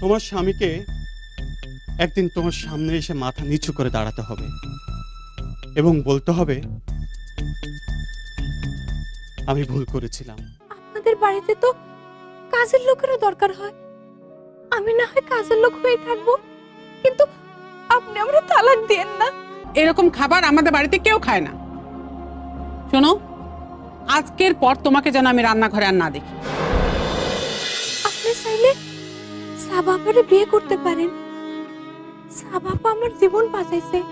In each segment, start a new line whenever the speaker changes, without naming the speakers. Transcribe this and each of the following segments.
তোমার স্বামীকে একদিন তোমার সামনে এসে মাথা নিচু করে দাঁড়াতে হবে এবং বলতে হবে আমি ভুল করেছিলাম।
আপনাদের বাড়িতে তো কাজের লোকেরও দরকার হয়। আমি না হয় কাজের লোক হয়ে থাকব কিন্তু আপনি আমরা তালাক দেন না।
এরকম খাবার আমাদের বাড়িতে কেউ খায় না। শোনো আজকের পর তোমাকে যেন আমি রান্নাঘরে আর না দেখি।
আপনি চাইলে সাবাপারে বিয়ে করতে পারেন। সাবাপা আমার জীবন বাঁচাইছে।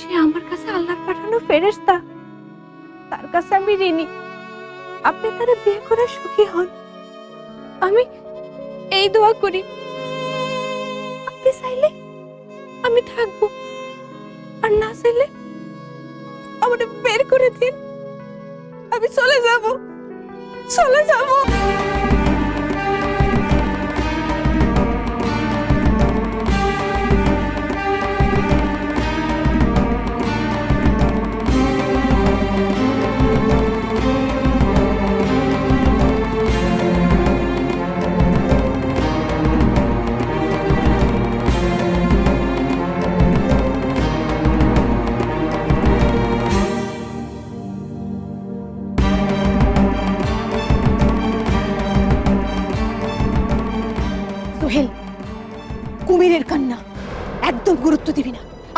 সে আমার কাছে আল্লাহর পাঠানো ফেরেশতা। তার কাছে আমি ঋণী। আপনি তারে বিয়ে করে সুখী হন। আমি এই দোয়া করি। আপনি চাইলে আমি থাকব। আর না চাইলে আমাকে বের করে দিন। আমি চলে যাব চলে যাব।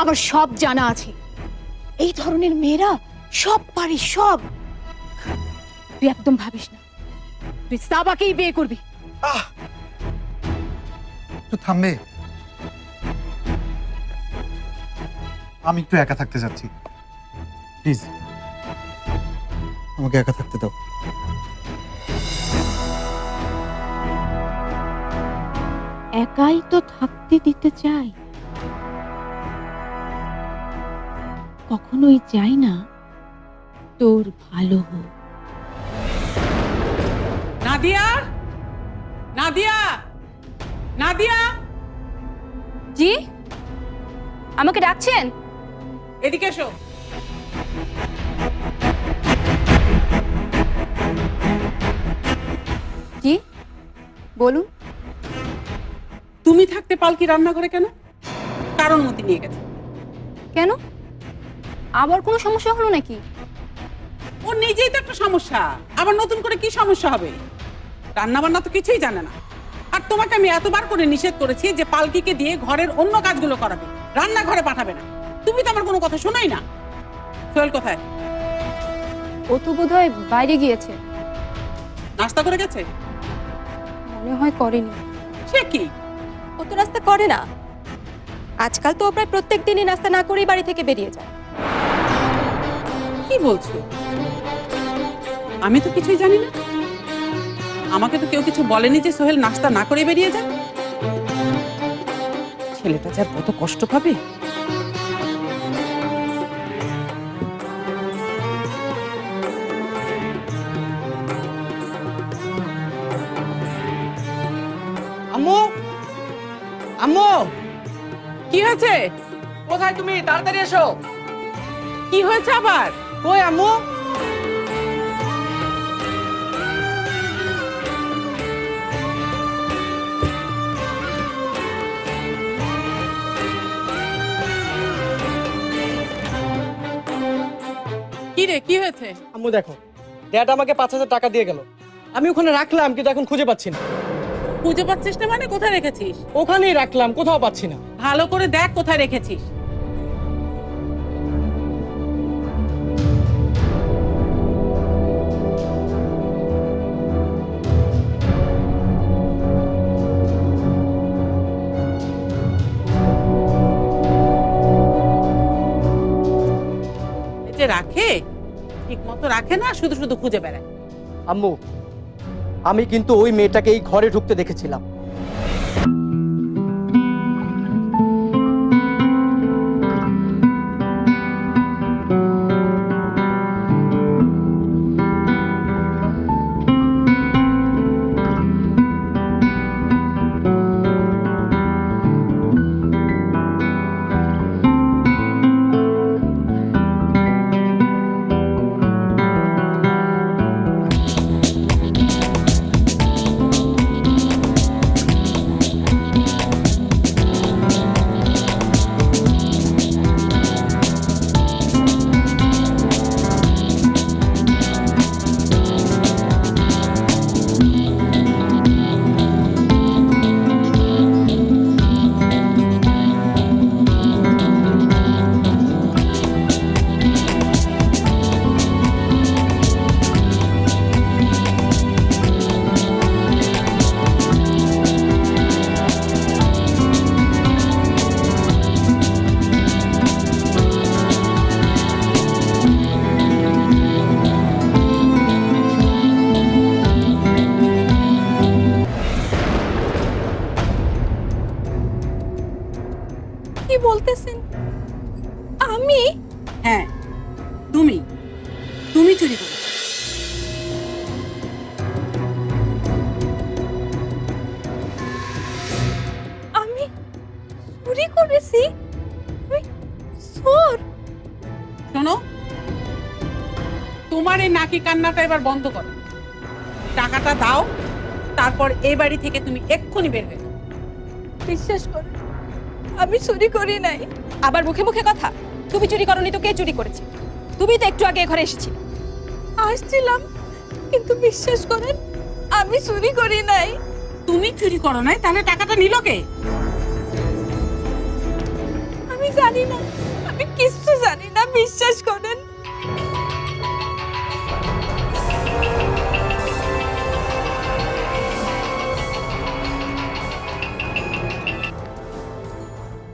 আমার সব জানা আছে। এই ধরনের মেয়েরা সব পারে সব। তুই একদম ভাবিস না। তুই সাবাকেই বিয়ে করবি।
একটু থামবে। আমি একটু একা থাকতে যাচ্ছি। প্লিজ আমাকে একা থাকতে দাও।
একাই তো থাকতে দিতে চাই কখনোই চাই না তোর ভালো হোক।
নাদিয়া! নাদিয়া! নাদিয়া!
জি? আমাকে ডাকছেন?
এদিকে এসো।
জি? বলুন।
তুমি থাকতে পালকি রান্নাঘরে কেন? কারণ মতি নিয়ে গেছে।
কেন? আবার কোনো সমস্যা হলো নাকি?
ও নিজেই তো একটা সমস্যা। আবার নতুন করে কি সমস্যা হবে? রান্না বান্না তো কিছুই জানে না। আর তোমাকে আমি এতবার করে নিষেধ করেছি যে পালকিকে দিয়ে ঘরের অন্য কাজগুলো করাবে। রান্নাঘরে পাঠাবে না। তুমি তো আমার কোনো কথা শোনাই না। সোহেল কোথায়?
ও তো বোধহয় বাইরে গিয়েছে।
নাস্তা করে গেছে?
মনে হয় করেনি।
সে কি?
ও তো নাস্তা করে না। আজকাল তো ও প্রায় প্রত্যেক দিনই নাস্তা না করেই বাড়ি থেকে বেরিয়ে যায়।
কি বলছো? আমি তো কিছুই জানি না। আমাকে তো কেউ কিছু বলেনি যে সোহেল নাস্তা না করে বেরিয়ে যায়। ছেলেটা যা কত কষ্ট পাবে?
আম্মু! আম্মু!
কি হয়েছে?
কোথায় তুমি? তাড়াতাড়ি এসো।
কি হয়েছে আবার?
কই আম্মু
কি রে কি হয়েছে?
আম্মু দেখো ড্যাড আমাকে পাঁচ হাজার টাকা দিয়ে গেল। আমি ওখানে রাখলাম কিন্তু এখন খুঁজে পাচ্ছি না।
খুঁজে পাচ্ছিস না মানে কোথায় রেখেছিস?
ওখানেই রাখলাম কোথাও পাচ্ছি না।
ভালো করে দেখ কোথায় রেখেছিস। রাখে না, শুধু শুধু খুঁজে বেড়ায়।
আম্মু, আমি কিন্তু ওই মেয়েটাকে এই ঘরে ঢুকতে দেখেছিলাম।
বলতেছেন? আমি?
হ্যাঁ তুমি। তুমি চুরি করেছ
আমি চুরি করেছি? আমি
শোনো তোমার এই নাকি কান্নাটা এবার বন্ধ করো। টাকাটা দাও তারপর এই বাড়ি থেকে তুমি এক্ষুনি বের হয়ে।
বিশ্বাস করো আমি চুরি করি নাই।
আবার মুখে মুখে কথা তুমি চুরি করনি তো কে চুরি করেছে? তুমি তো একটু আগে এ ঘরে এসেছিলে।
আসছিলাম কিন্তু বিশ্বাস করেন আমি চুরি করি নাই।
তুমি চুরি করো নাই তাহলে টাকাটা নিল কে?
আমি জানি না আমি কিছু জানি না বিশ্বাস করেন।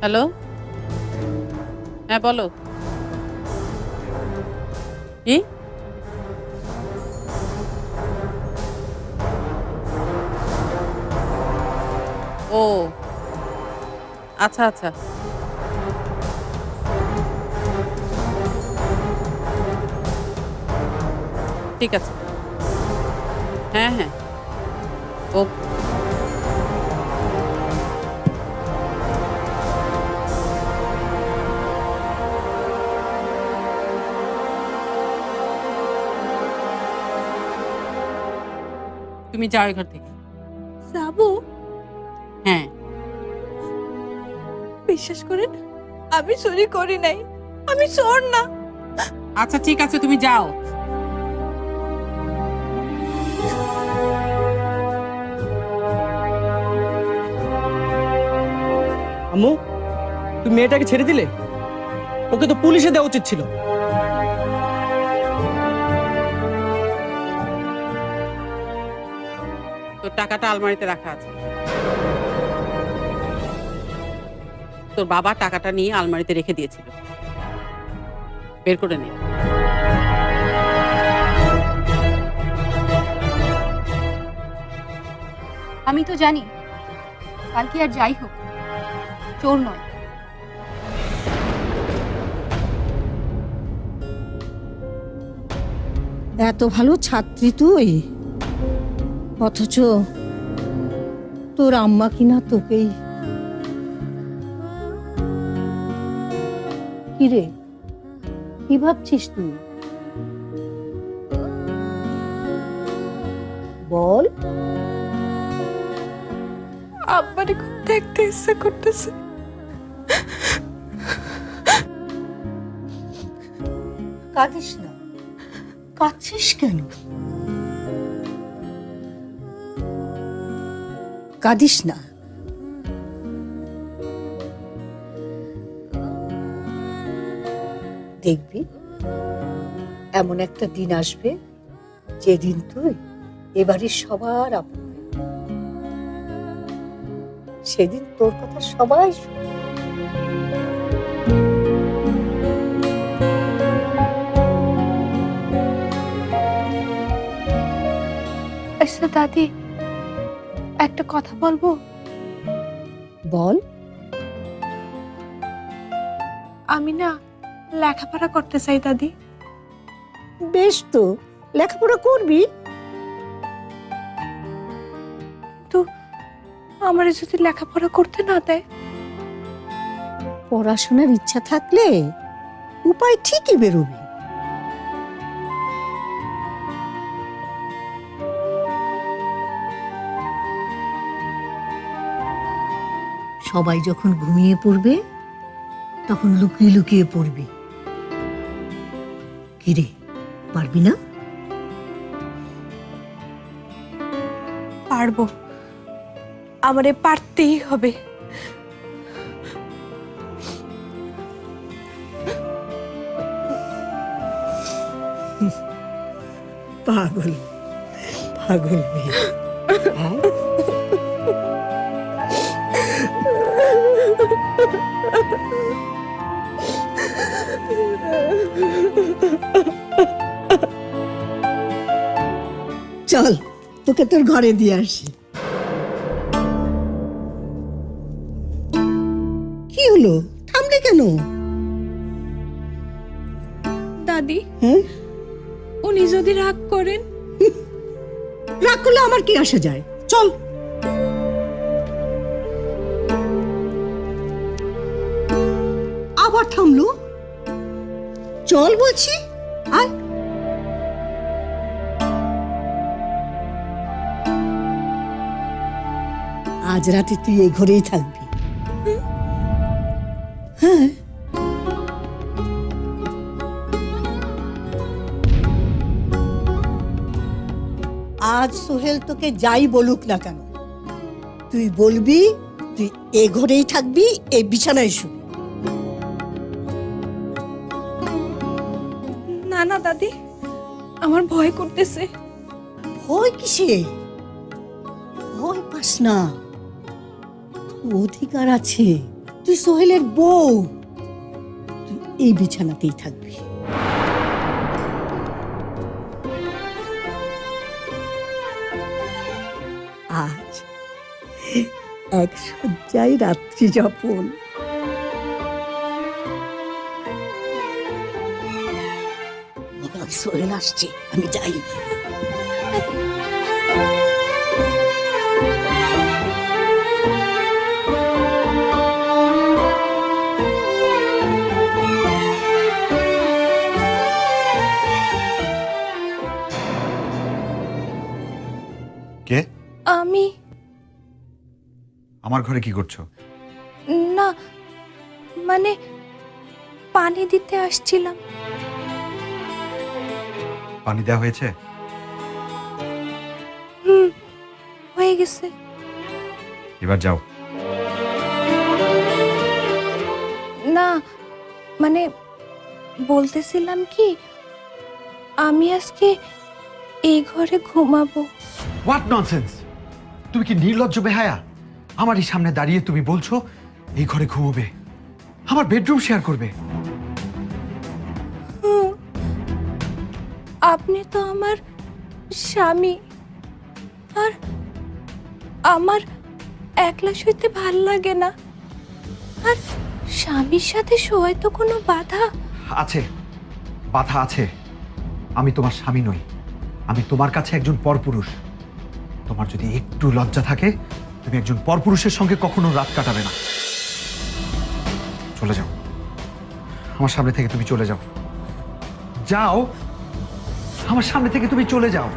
হ্যালো? হ্যাঁ বলো। কি? ও। আচ্ছা আচ্ছা। ঠিক আছে। হ্যাঁ হ্যাঁ। ও। তুমি যাও এ ঘর থেকে।
যাব?
হ্যাঁ।
বিশ্বাস করেন আমি চুরি করি নাই। আমি চোর না।
আচ্ছা ঠিক আছে তুমি যাও।
আম্মু তুমি মেয়েটাকে ছেড়ে দিলে? ওকে তো পুলিশে দেওয়া উচিত ছিল।
টাকাটা আলমারিতে রাখা আছে। তোর বাবা টাকাটা নিয়ে আলমারিতে রেখে দিয়েছিল। বের করে নে।
আমি তো জানি কালকে আর যাই হোক। চোর নয়।
এত ভালো ছাত্রী তুই। অথচ তোর আম্মা কিনা তোকেই। কিরে কি ভাবছিস তুই? বল।
আব্বারে খুব দেখতে ইচ্ছা করতেছে।
কাঁদিস না। কাঁদছিস কেন? কাঁদিস না। দেখবি, এমন একটা দিন আসবে, যেদিন তুই এবারে সবার আপন। সেদিন তোর কথা সবাই শুনবে।
আচ্ছা দাদি একটা কথা বলব?
বল।
আমি না লেখাপড়া করতে চাই দাদি।
বেশ তো লেখাপড়া করবি?
কিন্তু আমার যদি লেখাপড়া করতে না দেয়?
পড়াশোনার ইচ্ছা থাকলে উপায় ঠিকই বেরোবে। সবাই যখন ঘুমিয়ে পড়বে তখন লুকিয়ে লুকিয়ে পড়বি। কিরে পারবি না?
পারব। আমারে পারতেই হবে।
পাগল পাগল মেয়ে। চল তোকে তোর ঘরে দিয়ে আসি। কি হলো? থাম কেন?
দাদি
হ্যাঁ?
উনি যদি রাগ করেন।
রাগ করলে আমার কি আসা যায়? চল। আবার থামলো? চল বলছি, আয়। আজ রাতে তুই এই ঘরেই থাকবি। হ্যাঁ। আজ সোহেল তোকে যাই বলুক না কেন, তুই বলবি তুই এ ঘরেই থাকবি এই বিছানায় শুবি।
না না, দাদি, আমার ভয় করতেছে।
ভয় কিসে? ভয় পাস না। অধিকার আছে। তুই সোহেলের বউ। তুই এই বিছানাতেই থাকবি। আজ এক সজ্জায় রাত্রি যাপন। সোহেল আসছে আমি যাই।
কে?
আমি।
আমার ঘরে কি করছ?
না মানে পানি দিতে আসছিলাম।
পানি দেওয়া হয়েছে?
হয়ে গেছে।
এবার যাও।
না মানে বলতেছিলাম কি আমি আজকে এই ঘরে ঘুমাবো।
হোয়াট ননসেন্স তুমি কি নির্লজ্জ বেহায়া? আমারই সামনে দাঁড়িয়ে তুমি বলছো এই ঘরে ঘুমোবে। আমার বেডরুম শেয়ার করবে।
আপনি তো আমার স্বামী। আর আমার একলা শুইতে ভালো লাগে না। আর স্বামীর সাথে শোয় তো কোনো বাধা?
আছে। বাধা আছে। আমি তোমার স্বামী নই। আমি তোমার কাছে একজন পরপুরুষ। তোমার যদি একটু লজ্জা থাকে, তুমি একজন পরপুরুষের সঙ্গে কখনো রাত কাটাবে না। চলে যাও। আমার সামনে থেকে তুমি চলে যাও। যাও আমার সামনে থেকে তুমি চলে যাও।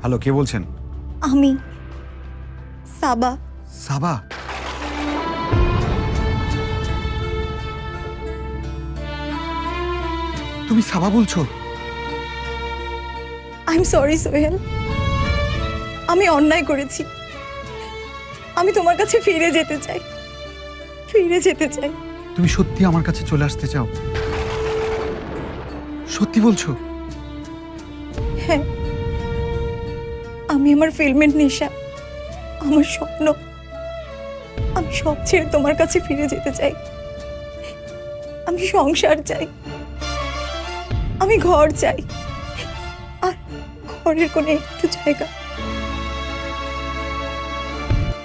হ্যালো কে বলছেন?
আমি সাবা।
সাবা? তুমি সাবা বলছো?
I am sorry Sohel. আমি অন্যায় করেছি। আমি তোমার কাছে ফিরে যেতে চাই। ফিরে যেতে চাই।
তুমি সত্যি আমার কাছে চলে আসতে চাও? সত্যি বলছো?
হ্যাঁ। আমি আমার ফিল্মের নেশা। আমার স্বপ্ন। আমি সব ছেড়ে তোমার কাছে ফিরে যেতে চাই। আমি সংসার চাই। আমি ঘর চাই। আর ঘরের কোনো একটু জায়গা।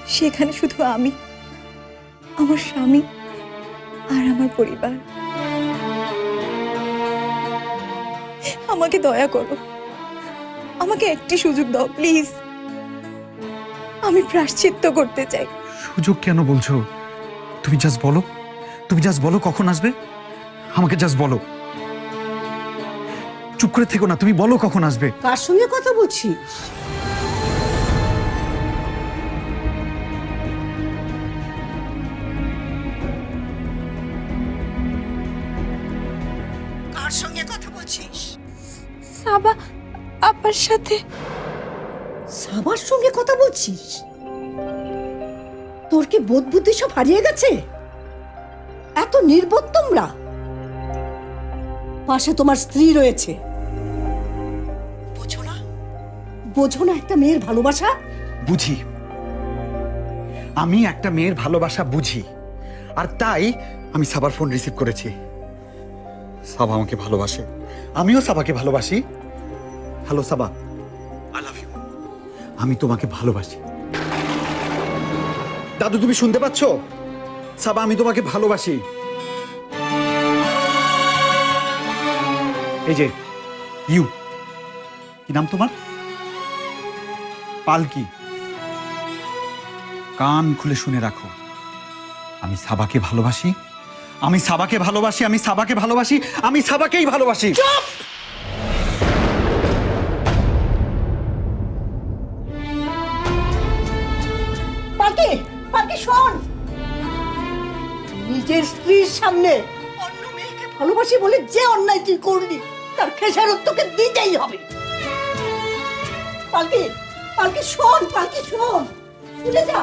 সেখানে শুধু আমি, আমার স্বামী আর আমার পরিবার। আমাকে দয়া করো। আমাকে একটি সুযোগ দাও, প্লিজ। আমি প্রাশ্চিত্য করতে চাই।
সুযোগ কেন বলছো? তুমি জাস্ট বলো। তুমি জাস্ট বলো কখন আসবে? আমাকে জাস্ট বলো। চুপ করে থেকো না তুমি বলো কখন আসবে।
কার সঙ্গে কথা বলছিস কার সঙ্গে কথা বলছিস?
সাবা আপার সাথে।
সাবার সঙ্গে কথা বলছিস? তোর কি বোধ বুদ্ধি সব হারিয়ে গেছে? এত নির্বোধ তোমরা। পাশে তোমার স্ত্রী রয়েছে। বোঝো না একটা মেয়ের ভালোবাসা?
বুঝি। আমি একটা মেয়ের ভালোবাসা বুঝি। আর তাই আমি সাবার ফোন রিসিভ করেছি। সাবা আমাকে ভালোবাসে। আমিও সাবাকে ভালোবাসি। Hello Saba. I love you আমি তোমাকে ভালোবাসি। দাদু তুমি শুনতে পাচ্ছ? সাবা আমি তোমাকে ভালোবাসি। এই যে ইউ। কি নাম তোমার? পালকি। কান খুলে শুনে রাখো। আমি সাবাকে ভালোবাসি, আমি সাবাকে ভালোবাসি, আমি সাবাকে ভালোবাসি, আমি সাবাকেই ভালোবাসি।
পালকি পালকি, শোন। নিজের স্ত্রীর সামনে অন্য মেয়েকে ভালোবাসি বলে যে অন্যায় তুই করলি, তার খেসারত তোকে দিতেই হবে। পালকি পালকি শোন পালকি শোন। শুনে যা।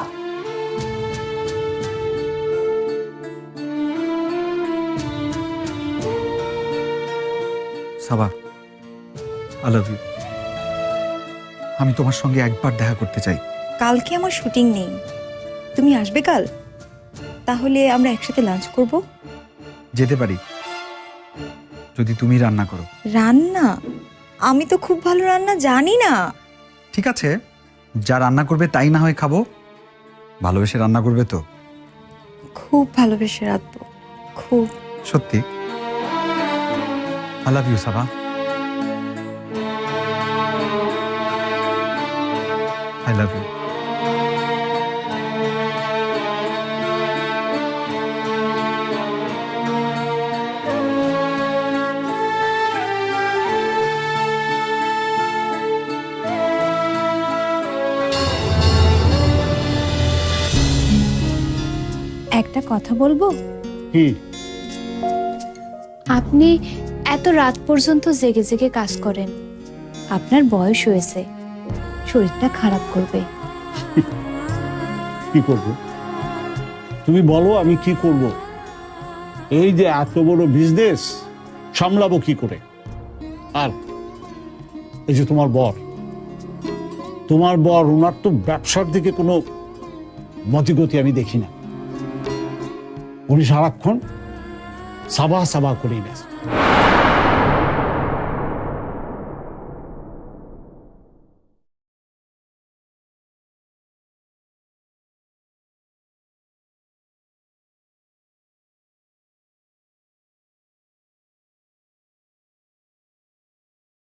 সাবা আই লাভ ইউ আমি তোমার সঙ্গে একবার দেখা করতে চাই।
কালকে আমার শুটিং নেই। তুমি আসবে কাল? তাহলে আমরা একসাথে লাঞ্চ করব?
যেতে পারি। যদি তুমি রান্না করো।
রান্না? আমি তো খুব ভালো রান্না জানি না।
ঠিক আছে। যা রান্না করবে তাই না হয় খাব? ভালোবেসে রান্না করবে তো?
খুব ভালোবেসে রাখব খুব।
সত্যি? I love you Saba I love you
একটা কথা বলব? আপনি এত রাত পর্যন্ত জেগে জেগে কাজ করেন। আপনার বয়স হয়েছে। শরীরটা খারাপ করবে।
কি করব? তুমি বলো আমি কি করব? এই যে এত বড় বিজনেস সামলাবো কি করে? আর এই যে তোমার বর। তোমার বর ওনার তো ব্যবসার দিকে কোনো মতিগতি আমি দেখি না। উনি সারাক্ষণ সাবা সাবা করেই ব্যস্ত।